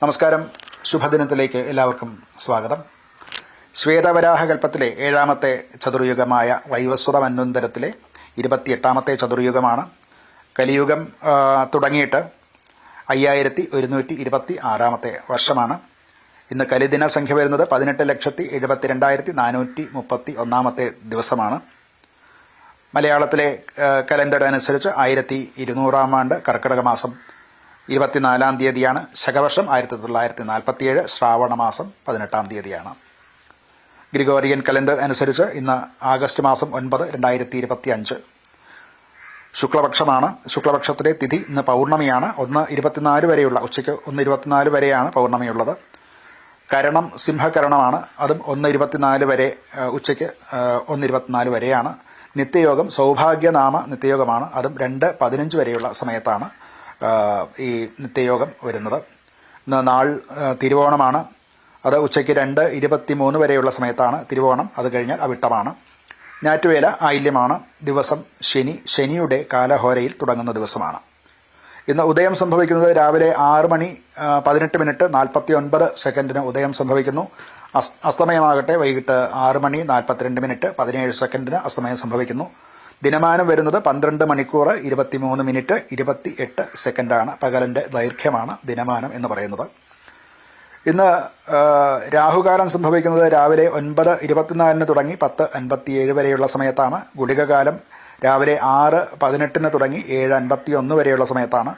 നമസ്കാരം. ശുഭദിനത്തിലേക്ക് എല്ലാവർക്കും സ്വാഗതം. ശ്വേതവരാഹകൽപ്പത്തിലെ ഏഴാമത്തെ ചതുർയുഗമായ വൈവസ്വത മന്വന്തരത്തിലെ ഇരുപത്തിയെട്ടാമത്തെ ചതുർയുഗമാണ്. കലിയുഗം തുടങ്ങിയിട്ട് അയ്യായിരത്തി ഒരുന്നൂറ്റി ഇരുപത്തി ആറാമത്തെ വർഷമാണ്. ഇന്ന് കലിദിന സംഖ്യ വരുന്നത് പതിനെട്ട് ലക്ഷത്തി എഴുപത്തി രണ്ടായിരത്തി നാനൂറ്റി മുപ്പത്തി ഒന്നാമത്തെ ദിവസമാണ്. മലയാളത്തിലെ കലണ്ടർ അനുസരിച്ച് ആയിരത്തി ഇരുന്നൂറാം ആണ്ട് കർക്കിടക മാസം ഇരുപത്തിനാലാം തീയതിയാണ് ശകവർഷം ആയിരത്തി തൊള്ളായിരത്തി നാൽപ്പത്തിയേഴ് ശ്രാവണ മാസം പതിനെട്ടാം തീയതിയാണ്. ഗ്രിഗോറിയൻ കലണ്ടർ അനുസരിച്ച് ഇന്ന് ആഗസ്റ്റ് മാസം ഒൻപത് രണ്ടായിരത്തി ഇരുപത്തി അഞ്ച് ശുക്ലപക്ഷമാണ് ശുക്ലപക്ഷത്തിലെ തിഥി ഇന്ന് പൗർണമിയാണ്. ഒന്ന് ഇരുപത്തിനാല് വരെയുള്ള ഉച്ചയ്ക്ക് ഒന്ന് ഇരുപത്തിനാല് വരെയാണ് പൗർണമിയുള്ളത്. കരണം സിംഹകരണമാണ്. അതും ഒന്ന് ഇരുപത്തിനാല് വരെ ഉച്ചയ്ക്ക് ഒന്ന് ഇരുപത്തിനാല് വരെയാണ്. നിത്യയോഗം സൗഭാഗ്യനാമ നിത്യയോഗമാണ്. അതും രണ്ട് പതിനഞ്ച് വരെയുള്ള സമയത്താണ്. ഈ നിത്യയോഗം വരുന്നത്. നാൾ തിരുവോണമാണ്. അത് ഉച്ചയ്ക്ക് രണ്ട് ഇരുപത്തി മൂന്ന് വരെയുള്ള സമയത്താണ് തിരുവോണം. അത് കഴിഞ്ഞാൽ അവിട്ടമാണ്. ഞാറ്റുവേല ആയില്യമാണ്. ദിവസം ശനി ശനിയുടെ കാലഹോരയിൽ തുടങ്ങുന്ന ദിവസമാണ്. ഇന്ന് ഉദയം സംഭവിക്കുന്നത് രാവിലെ ആറ് മണി പതിനെട്ട് മിനിറ്റ് നാൽപ്പത്തി ഒൻപത് സെക്കൻഡിന് ഉദയം സംഭവിക്കുന്നു. അസ്- അസ്തമയമാകട്ടെ വൈകിട്ട് ആറ് മണി നാൽപ്പത്തിരണ്ട് മിനിറ്റ് പതിനേഴ് സെക്കൻഡിന് അസ്തമയം സംഭവിക്കുന്നു. ദിനമാനം വരുന്നത് പന്ത്രണ്ട് മണിക്കൂർ ഇരുപത്തിമൂന്ന് മിനിറ്റ് ഇരുപത്തി എട്ട് സെക്കൻഡാണ്. പകലിന്റെ ദൈർഘ്യമാണ് ദിനമാനം എന്ന് പറയുന്നത്. ഇന്ന് രാഹുകാലം സംഭവിക്കുന്നത് രാവിലെ ഒൻപത് ഇരുപത്തിനാലിന് തുടങ്ങി പത്ത് അൻപത്തിയേഴ് വരെയുള്ള സമയത്താണ്. ഗുളികകാലം രാവിലെ ആറ് പതിനെട്ടിന് തുടങ്ങി ഏഴ് അൻപത്തി ഒന്ന് വരെയുള്ള സമയത്താണ്.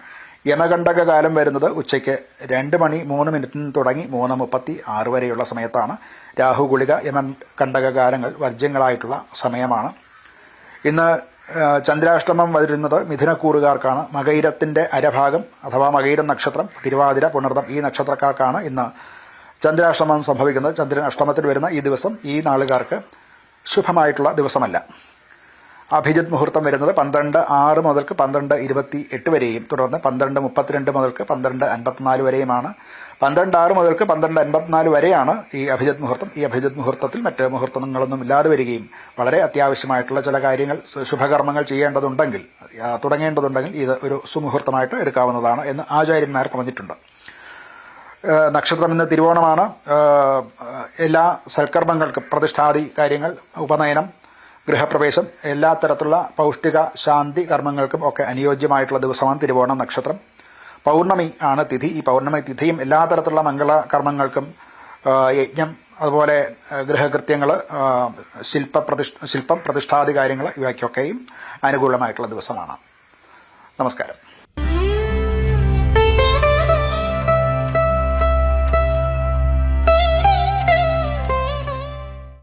യമകണ്ഠക കാലം വരുന്നത് ഉച്ചയ്ക്ക് രണ്ട് മണി മൂന്ന് മിനിറ്റിന് തുടങ്ങി മൂന്ന് മുപ്പത്തി ആറ് വരെയുള്ള സമയത്താണ്. രാഹു ഗുളിക യമകണ്ഠക കാലങ്ങൾ വർജ്യങ്ങളായിട്ടുള്ള സമയമാണ്. ഇന്ന് ചന്ദ്രാഷ്ടമം വരുന്നത് മിഥുനക്കൂറുകാർക്കാണ്. മകൈരത്തിന്റെ അരഭാഗം അഥവാ മകൈരം നക്ഷത്രം തിരുവാതിര പുണർദം ഈ നക്ഷത്രക്കാർക്കാണ് ഇന്ന് ചന്ദ്രാഷ്ടമം സംഭവിക്കുന്നത്. ചന്ദ്രൻ അഷ്ടമത്തിൽ വരുന്ന ഈ ദിവസം ഈ നാളുകാർക്ക് ശുഭമായിട്ടുള്ള ദിവസമല്ല. അഭിജിത് മുഹൂർത്തം വരുന്നത് പന്ത്രണ്ട് ആറ് മുതൽക്ക് പന്ത്രണ്ട് ഇരുപത്തി എട്ട് വരെയും തുടർന്ന് പന്ത്രണ്ട് മുപ്പത്തിരണ്ട് മുതൽക്ക് പന്ത്രണ്ട് അൻപത്തിനാല് വരെയുമാണ്. പന്ത്രണ്ട് ആറ് മുതൽക്ക് പന്ത്രണ്ട് അൻപത്തിനാല് വരെയാണ് ഈ അഭിജിത് മുഹൂർത്തം. ഈ അഭിജിത് മുഹൂർത്തത്തിൽ മറ്റ് മുഹൂർത്തങ്ങളൊന്നും ഇല്ലാതെ വരികയും വളരെ അത്യാവശ്യമായിട്ടുള്ള ചില കാര്യങ്ങൾ ശുഭകർമ്മങ്ങൾ ചെയ്യേണ്ടതുണ്ടെങ്കിൽ തുടങ്ങേണ്ടതുണ്ടെങ്കിൽ ഇത് ഒരു സുമുഹൂർത്തമായിട്ട് എടുക്കാവുന്നതാണ് എന്ന് ആചാര്യന്മാർ പറഞ്ഞിട്ടുണ്ട്. നക്ഷത്രം ഇന്ന് തിരുവോണമാണ്. എല്ലാ സൽക്കർമ്മങ്ങൾക്കും പ്രതിഷ്ഠാദി കാര്യങ്ങൾ ഉപനയനം ഗൃഹപ്രവേശം എല്ലാ തരത്തിലുള്ള പൗഷ്ടിക ശാന്തി കർമ്മങ്ങൾക്കും ഒക്കെ അനുയോജ്യമായിട്ടുള്ള ദിവസമാണ് തിരുവോണം നക്ഷത്രം. പൗർണമി ആണ് തിഥി. ഈ പൗർണമി തിഥിയും എല്ലാ തരത്തിലുള്ള മംഗള കർമ്മങ്ങൾക്കും യജ്ഞം അതുപോലെ ഗൃഹകൃത്യങ്ങൾ ശില്പ പ്രതിഷ്ഠ ശില്പം പ്രതിഷ്ഠാദി കാര്യങ്ങൾ ഇവയ്ക്കൊക്കെയും അനുകൂലമായിട്ടുള്ള ദിവസമാണ്. നമസ്കാരം.